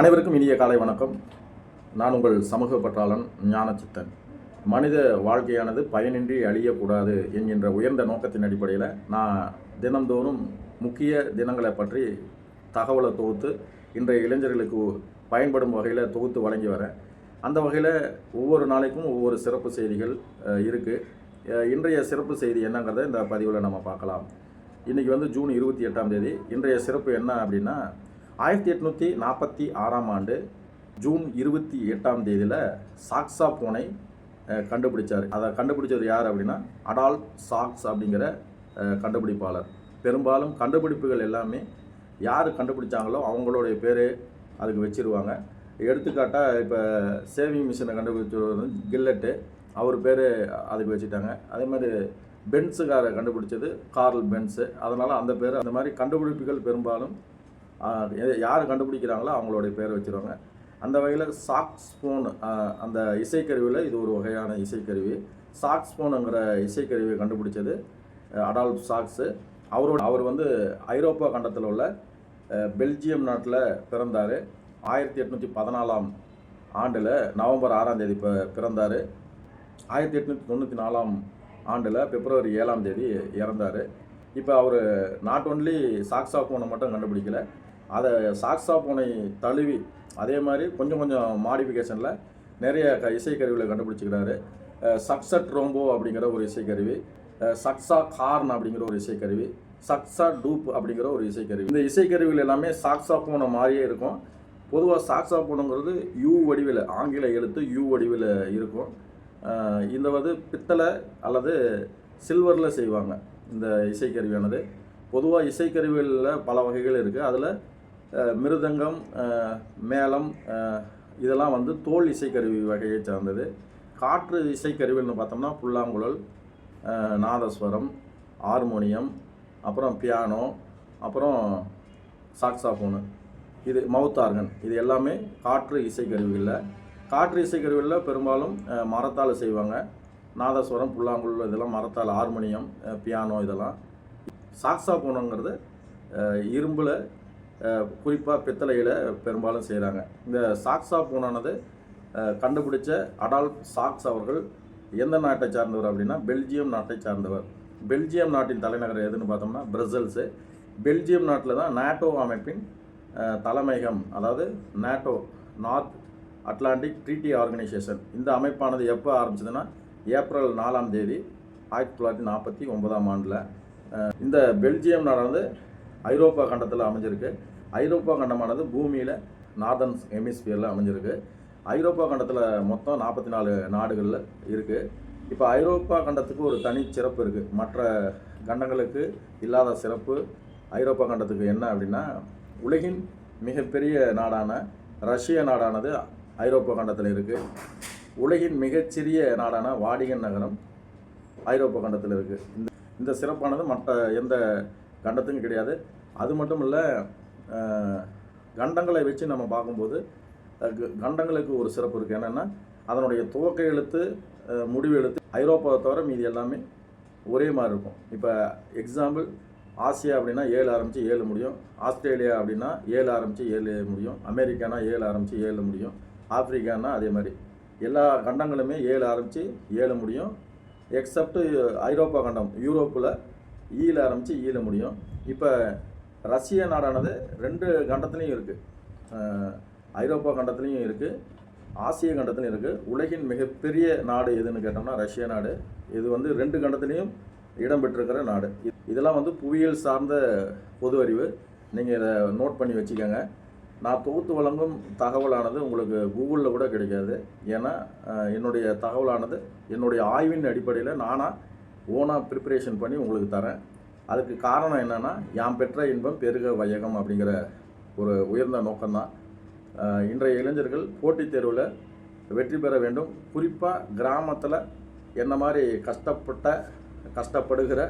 அனைவருக்கும் இனிய காலை வணக்கம். நான் உங்கள் சமூக பற்றாளன் ஞானச்சித்தன் மனித வாழ்க்கையானது பயனின்றி அழியக்கூடாது என்கின்ற உயர்ந்த நோக்கத்தின் அடிப்படையில் நான் தினந்தோறும் முக்கிய தினங்களை பற்றி தகவலை தொகுத்து இன்றைய இளைஞர்களுக்கு பயன்படும் வகையில் தொகுத்து வழங்கி வரேன். அந்த வகையில் ஒவ்வொரு நாளைக்கும் ஒவ்வொரு சிறப்பு செய்திகள் இருக்குது இன்றைய சிறப்பு செய்தி என்னங்கிறத இந்த பதிவில் நம்ம பார்க்கலாம். இன்றைக்கி வந்து ஜூன் இருபத்தி எட்டாம் தேதி. இன்றைய சிறப்பு என்ன அப்படின்னா ஆயிரத்தி எட்நூற்றி நாற்பத்தி ஆறாம் ஆண்டு ஜூன் இருபத்தி எட்டாம் தேதியில் சாக்ஸா போனை கண்டுபிடிச்சார். அதை கண்டுபிடிச்சவர் யார் அப்படின்னா அடால் சாக்ஸ் அப்படிங்கிற கண்டுபிடிப்பாளர். பெரும்பாலும் கண்டுபிடிப்புகள் எல்லாமே யார் கண்டுபிடிச்சாங்களோ அவங்களுடைய பேர் அதுக்கு வச்சிருவாங்க. எடுத்துக்காட்டாக இப்போ சேவிங் மிஷினை கண்டுபிடிச்சவர் வந்து கில்லட்டு. அவர் பேர் அதுக்கு வச்சுட்டாங்க. அதே மாதிரி பென்ஸுக்காரை கண்டுபிடிச்சது கார்ல் பென்ஸு. அதனால் அந்த பேர் அந்த மாதிரி கண்டுபிடிப்புகள் பெரும்பாலும் யார் கண்டுபிடிக்கிறாங்களோ அவங்களுடைய பேரை வச்சுருவாங்க. அந்த வகையில் சாக்ஸ்போன் அந்த இசைக்கருவியில் இது ஒரு வகையான இசைக்கருவி. சாக்ஸ் ஃபோனுங்கிற இசைக்கருவியை கண்டுபிடிச்சது அடால்ப் அடால்ஃப் சாக்ஸு. அவரோட அவர் வந்து ஐரோப்பா கண்டத்தில் உள்ள பெல்ஜியம் நாட்டில் பிறந்தார். ஆயிரத்தி எட்நூற்றி பதினாலாம் ஆண்டில் நவம்பர் ஆறாம் தேதி இப்போ பிறந்தார். ஆயிரத்தி எட்நூற்றி தொண்ணூற்றி நாலாம் ஆண்டில் பிப்ரவரி ஏழாம் தேதி இறந்தார். இப்போ அவர் நாட் ஒன்லி சாக்ஸாஃபோனை மட்டும் கண்டுபிடிக்கல அதை சாக்ஸா போனை தழுவி அதே மாதிரி கொஞ்சம் கொஞ்சம் மாடிஃபிகேஷனில் நிறைய க இசைக்கருவிகளை கண்டுபிடிச்சிக்கிறாரு. சக்ஸட் ரோம்போ அப்படிங்கிற ஒரு இசைக்கருவி சக்ஸா கார்ன் அப்படிங்கிற ஒரு இசைக்கருவி சக்ஸா டூப் அப்படிங்கிற ஒரு இசைக்கருவி. இந்த இசைக்கருவிகள் எல்லாமே சாக்ஸா போன மாதிரியே இருக்கும். பொதுவாக சாக்ஸா போனுங்கிறது யூ வடிவில் ஆங்கில எழுத்து யூ வடிவில் இருக்கும். இந்த வந்து பித்தளை அல்லது சில்வரில் செய்வாங்க இந்த இசைக்கருவியானது. பொதுவாக இசைக்கருவிகளில் பல வகைகள் இருக்குது அதில் மிருதங்கம் மேளம் இதெல்லாம் வந்து தோல் இசைக்கருவி வகையை சார்ந்தது. காற்று இசைக்கருவின்னு பார்த்தோம்னா புல்லாங்குழல் நாதஸ்வரம் ஹார்மோனியம் அப்புறம் பியானோ அப்புறம் சாக்ஸாஃபோனு. இது மவுத் ஆர்கன். இது எல்லாமே காற்று இசைக்கருவிகளில். காற்று இசைக்கருவிகளில் பெரும்பாலும் மரத்தால் செய்வாங்க. நாதஸ்வரம் புல்லாங்குழல் இதெல்லாம் மரத்தால் ஹார்மோனியம் பியானோ இதெல்லாம். சாக்ஸாஃபோனுங்கிறது இரும்பில் குறிப்பாக பித்தளையில் பெரும்பாலும் செய்கிறாங்க இந்த சாக்ஸாஃபோனானது அஹ், கண்டுபிடிச்ச அடால்ஃப் சாக்ஸ் அவர்கள் எந்த நாட்டை சார்ந்தவர் அப்படின்னா பெல்ஜியம் நாட்டை சார்ந்தவர். பெல்ஜியம் நாட்டின் தலைநகர் எதுன்னு பார்த்தோம்னா பிரசல்ஸு. பெல்ஜியம் நாட்டில் தான் நாட்டோ அமைப்பின் தலைமையகம் அதாவது NATO North Atlantic Treaty Organization. இந்த அமைப்பானது எப்போ ஆரம்பிச்சதுன்னா ஏப்ரல் நாலாம் தேதி ஆயிரத்தி தொள்ளாயிரத்தி நாற்பத்தி ஒன்பதாம் ஆண்டில். இந்த பெல்ஜியம் நாடானது ஐரோப்பா கண்டத்தில் அமைஞ்சிருக்கு. ஐரோப்பா கண்டமானது பூமியில் நார்தன் ஹெமிஸ்பியரில் அமைஞ்சிருக்கு. ஐரோப்பா கண்டத்தில் மொத்தம் நாற்பத்தி நாலு நாடுகளில் இருக்குது இப்போ ஐரோப்பா கண்டத்துக்கு ஒரு தனி சிறப்பு இருக்குது மற்ற கண்டங்களுக்கு இல்லாத சிறப்பு ஐரோப்பா கண்டத்துக்கு என்ன அப்படின்னா உலகின் மிகப்பெரிய நாடான ரஷ்ய நாடானது ஐரோப்பா கண்டத்தில் இருக்குது உலகின் மிகச்சிறிய நாடான வாடிகன் நகரம் ஐரோப்பா கண்டத்தில் இருக்குது இந்த இந்த சிறப்பானது மற்ற எந்த கண்டத்துக்கும் கிடையாது. அது மட்டும் இல்லை கண்டங்களை வச்சு நம்ம பார்க்கும்போது க- கண்டங்களுக்கு ஒரு சிறப்பு இருக்குது என்னென்னா அதனுடைய துவக்க எழுத்து முடிவு எழுத்து ஐரோப்பாவை தவிர மீதி எல்லாமே ஒரே மாதிரி இருக்கும். இப்போ எக்ஸாம்பிள் ஆசியா அப்படின்னா ஏழு ஆரம்பித்து ஏழு முடியும். ஆஸ்திரேலியா அப்படின்னா ஏழு ஆரம்பித்து ஏழு முடியும். அமெரிக்கானா ஏழு ஆரம்பித்து ஏழு முடியும். ஆப்பிரிக்கானா அதே மாதிரி. எல்லா கண்டங்களுமே ஏழு ஆரம்பித்து ஏழு முடியும். எக்ஸப்ட் ஐரோப்பா கண்டம் யூரோப்பில் ஈல ஆரம்பித்து ஈல முடியும். இப்போ ரஷ்ய நாடானது ரெண்டு கண்டத்துலேயும் இருக்குது ஐரோப்பா கண்டத்துலேயும் இருக்குது ஆசிய கண்டத்துலையும் இருக்குது உலகின் மிகப்பெரிய நாடு எதுன்னு கேட்டோம்னா ரஷ்ய நாடு. இது வந்து ரெண்டு கண்டத்துலேயும் இடம்பெற்றிருக்கிற நாடு. இதெல்லாம் வந்து புவியியல் சார்ந்த பொது அறிவு. நீங்கள் இதை நோட் பண்ணி வச்சுக்கோங்க. நான் தொகுத்து வழங்கும் தகவலானது உங்களுக்கு கூகுளில் கூட கிடைக்காது. ஏன்னா என்னுடைய தகவலானது என்னுடைய ஆய்வின் அடிப்படையில் நானாக ஓனாக ப்ரிப்பரேஷன் பண்ணி உங்களுக்கு தரேன். அதுக்கு காரணம் என்னென்னா யாம் பெற்ற இன்பம் பெருக வையகம் அப்படிங்கிற ஒரு உயர்ந்த நோக்கம்தான். இன்றைய இளைஞர்கள் போட்டித் தேர்வில் வெற்றி பெற வேண்டும். குறிப்பாக கிராமத்தில் என்ன மாதிரி கஷ்டப்பட்ட கஷ்டப்படுகிற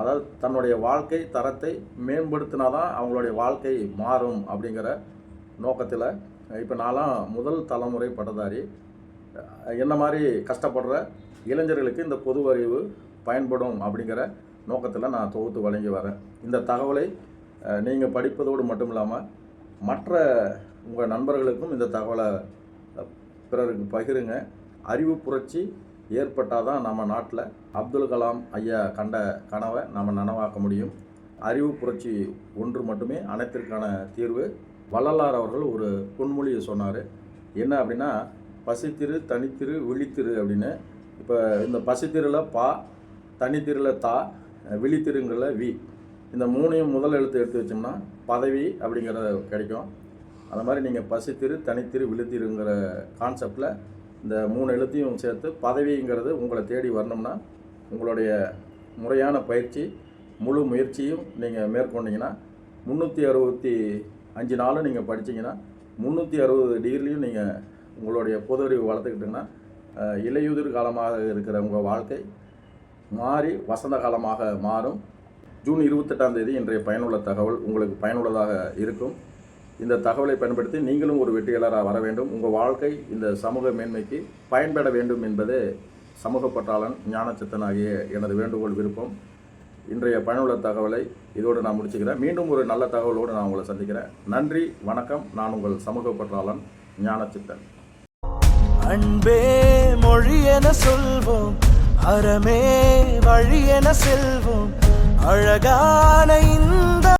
அதாவது தன்னுடைய வாழ்க்கை தரத்தை மேம்படுத்தினா தான் அவங்களுடைய வாழ்க்கை மாறும் அப்படிங்கிற நோக்கத்தில் இப்போ நான்லாம் முதல் தலைமுறை பட்டதாரி. என்ன மாதிரி கஷ்டப்படுற இளைஞர்களுக்கு இந்த பொது அறிவு பயன்படும் அப்படிங்கிற நோக்கத்தில் நான் தொகுத்து வழங்கி வரேன். இந்த தகவலை நீங்கள் படிப்பதோடு மட்டும் இல்லாமல் மற்ற உங்கள் நண்பர்களுக்கும் இந்த தகவலை பிறருக்கு பகிருங்க. அறிவு புரட்சி ஏற்பட்டால் தான் நம்ம நாட்டில் அப்துல் கலாம் ஐயா கண்ட கனவை நம்ம நனவாக்க முடியும். அறிவு புரட்சி ஒன்று மட்டுமே அனைத்திற்கான தீர்வு. வள்ளலார் அவர்கள் ஒரு பொன்மொழியை சொன்னார். என்ன அப்படின்னா பசித்திரு தனித்திரு விழித்திரு அப்படின்னு இப்போ இந்த பசித்திருல பா தனித்திருல தா விழித்திருங்கிறல வி. இந்த மூணையும் முதல் எழுத்து எடுத்து வச்சோம்னா பதவி அப்படிங்கிறது கிடைக்கும். அந்த மாதிரி நீங்கள் பசித்திரு தனித்திரு விழுத்திருங்கிற கான்செப்டில் இந்த மூணு எழுத்தையும் சேர்த்து பதவிங்கிறது உங்களை தேடி வரணும்னா உங்களுடைய முறையான பயிற்சி முழு முயற்சியும் நீங்கள் மேற்கொண்டீங்கன்னா முந்நூற்றி அறுபத்தி அஞ்சு நாளும் நீங்கள் படிச்சீங்கன்னா முந்நூற்றி அறுபது டிகிரிலையும் நீங்கள் உங்களுடைய பொது அறிவு வளர்த்துக்கிட்டிங்கன்னா இலையுதிர் காலமாக இருக்கிற உங்கள் வாழ்க்கை மாறி வசந்த காலமாக மாறும். ஜூன் இருபத்தெட்டாம் தேதி இன்றைய பயனுள்ள தகவல் உங்களுக்கு பயனுள்ளதாக இருக்கும். இந்த தகவலை பயன்படுத்தி நீங்களும் ஒரு வெற்றியாளராக வர வேண்டும். உங்கள் வாழ்க்கை இந்த சமூக மேன்மைக்கு பயன்பட வேண்டும் என்பதே சமூக பற்றாளன் ஞானச்சித்தன் ஆகிய எனது வேண்டுகோள் விருப்பம். இன்றைய பயனுள்ள தகவலை இதோடு நான் முடிச்சுக்கிறேன். மீண்டும் ஒரு நல்ல தகவலோடு நான் உங்களை சந்திக்கிறேன். நன்றி வணக்கம். நான் உங்கள் சமூக பற்றாளன் ஞானச்சித்தன். அன்பே மொழி என சொல்வோம் அறமே வழி என செல்வோம். அழகான இந்த